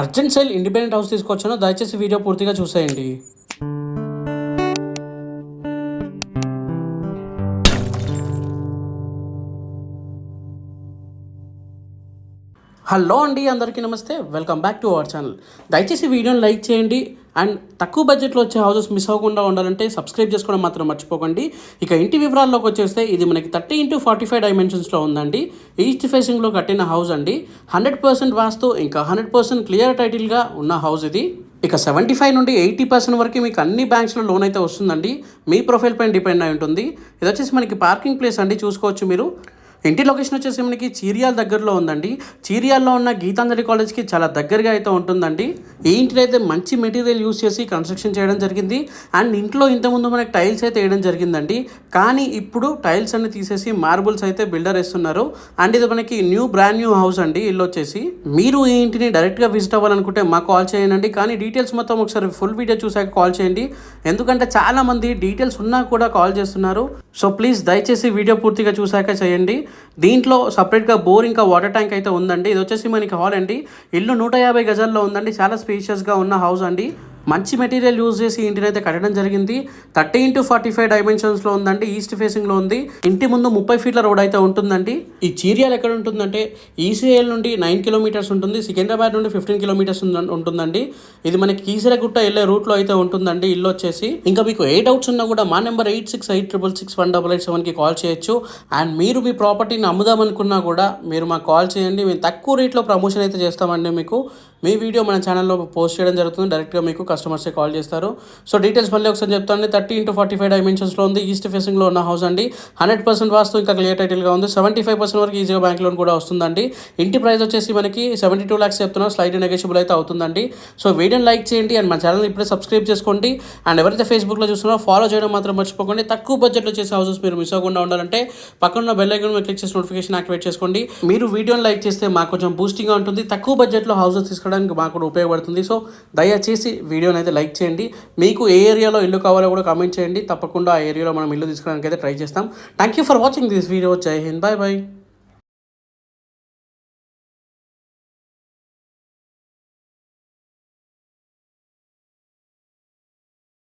Urgent sale independent house తీసుకొచ్చాను దయచేసి video పూర్తిగా చూసేయండి. హలో అండి అందరికీ నమస్తే. Welcome back to our channel. దయచేసి వీడియోని లైక్ చేయండి. అండ్ తక్కువ బడ్జెట్లో వచ్చే హౌసెస్ మిస్ అవ్వకుండా ఉండాలంటే సబ్స్క్రైబ్ చేసుకోవడం మాత్రం మర్చిపోకండి. ఇక ఇంటి వివరాల్లోకి వచ్చేస్తే ఇది మనకి థర్టీ ఇంటూ ఫార్టీ ఫైవ్ డైమెన్షన్స్లో ఉందండి. ఈస్ట్ ఫేసింగ్లో కట్టిన హౌస్ అండి. హండ్రెడ్ పర్సెంట్ వాస్తు ఇంకా హండ్రెడ్ పర్సెంట్ క్లియర్ టైటిల్గా ఉన్న హౌస్ ఇది. ఇక సెవెంటీ ఫైవ్ నుండి ఎయిటీ పర్సెంట్ వరకు మీకు అన్ని బ్యాంక్స్లో లోన్ అయితే వస్తుందండి. మీ ప్రొఫైల్ పైన డిపెండ్ అయి ఉంటుంది. ఇది వచ్చేసి మనకి పార్కింగ్ ప్లేస్ అండి చూసుకోవచ్చు మీరు. ఇంటి లొకేషన్ వచ్చేసి మనకి చీరియాల దగ్గరలో ఉందండి. చీరియాల్లో ఉన్న గీతాంజలి కాలేజ్కి చాలా దగ్గరగా అయితే ఉంటుందండి. ఈ ఇంటిని అయితే మంచి మెటీరియల్ యూస్ చేసి కన్స్ట్రక్షన్ చేయడం జరిగింది. అండ్ ఇంట్లో ఇంతకుముందు మనకి టైల్స్ అయితే వేయడం జరిగిందండి. కానీ ఇప్పుడు టైల్స్ అన్ని తీసేసి మార్బుల్స్ అయితే బిల్డర్ వేస్తున్నారు. అండ్ ఇది మనకి న్యూ బ్రాండ్ న్యూ హౌస్ అండి ఇల్లు వచ్చేసి. మీరు ఈ ఇంటిని డైరెక్ట్గా విజిట్ అవ్వాలనుకుంటే మాకు కాల్ చేయండి. కానీ డీటెయిల్స్ మొత్తం ఒకసారి ఫుల్ వీడియో చూసాక కాల్ చేయండి. ఎందుకంటే చాలామంది డీటెయిల్స్ ఉన్నా కూడా కాల్ చేస్తున్నారు. సో ప్లీజ్ దయచేసి వీడియో పూర్తిగా చూసాక చేయండి. దీంట్లో సపరేట్గా బోర్ ఇంకా వాటర్ ట్యాంక్ అయితే ఉందండి. ఇది వచ్చేసి మనకి హాల్ అండి. ఇల్లు నూట యాభై గజాల్లో ఉందండి. చాలా స్పేషియస్గా ఉన్న హౌస్ అండి. మంచి మెటీరియల్ యూజ్ చేసి ఇంటిని అయితే కట్టడం జరిగింది. థర్టీ ఇంటూ ఫార్టీ ఫైవ్ డైమెన్షన్స్లో ఉందండి ఈస్ట్ ఫేసింగ్లో ఉంది. ఇంటి ముందు ముప్పై ఫీట్ల రోడ్ అయితే ఉంటుందండి. ఈ చీరియాలు ఎక్కడ ఉంటుందంటే ఈసీఎల్ నుండి నైన్ కిలోమీటర్స్ ఉంటుంది సికింద్రాబాద్ నుండి ఫిఫ్టీన్ కిలోమీటర్స్ ఉంటుందండి. ఇది మనకి కీసరగుట్ట వెళ్ళే రూట్లో అయితే ఉంటుందండి ఇల్లు వచ్చేసి. ఇంకా మీకు ఏ డౌట్స్ ఉన్నా కూడా మా number eight six eight triple six one double eight సెవెన్కి కాల్ చేయొచ్చు. అండ్ మీరు మీ ప్రాపర్టీని అమ్ముదామనుకున్నా కూడా మీరు మాకు కాల్ చేయండి. మేము తక్కువ రేట్లో ప్రమోషన్ అయితే చేస్తామండి మీకు. మీ వీడియో మన ఛానల్లో పోస్ట్ చేయడం జరుగుతుంది. డైరెక్ట్గా మీకు కస్టమర్సే కాల్ చేస్తారు. సో డీటెయిల్స్ మళ్ళీ ఒకసారి చెప్తాను థర్టీ ఇంటూ ఫార్టీ ఫైవ్ డైమెన్షన్స్లో ఉంది. ఈస్ట్ ఫేసింగ్లో ఉన్న హౌస్ అండి. హండ్రెడ్ పర్సెంట్ వాస్తు ఇంకా క్లియర్ టైటిల్గా ఉంది. సెవెంటీ ఫైవ్ పర్సెంట్ వరకు ఈజీగా బ్యాంక్ లోన్ కూడా వస్తుందండి. ఇంటి ప్రైస్ వచ్చేసి మనకి సెవెంటీ టూ ల్యాక్స్ చెప్తున్నా. స్లైడ్ నెగోషియబుల్ అయితే అవుతుందండి. సో వీడియోని లైక్ చేయండి అండ్ మా ఛానల్ ఇప్పుడే సబ్స్క్రైబ్ చేసుకోండి. అండ్ ఎవరైతే ఫేస్బుక్లో చూస్తున్నారో ఫాలో చేయడం మాత్రం మర్చిపోకండి. తక్కువ బడ్జెట్లో చేసే హౌసెస్ మీరు మిస్ అవ్వకుండా ఉండాలంటే పక్కన బెల్ ఐకన్ మీద క్లిక్ చేసి నోటిఫికేషన్ యాక్టివేట్ చేసుకోండి. మీరు వీడియోని లైక్ చేస్తే మాకు కొంచెం బూస్టింగ్గా ఉంటుంది. తక్కువ బడ్జెట్లో హౌసెస్ తీసుకోవడానికి మాకు కూడా ఉపయోగపడుతుంది. సో దయచేసి వీడియోని అయితే లైక్ చేయండి. మీకు ఏ ఏరియాలో ఇల్లు కావాలో కూడా కామెంట్ చేయండి. తప్పకుండా ఆ ఏరియాలో మనం ఇల్లు తీసుకోవడానికి అయితే ట్రై చేస్తాం. Thank you for watching this video Jai Hind bye bye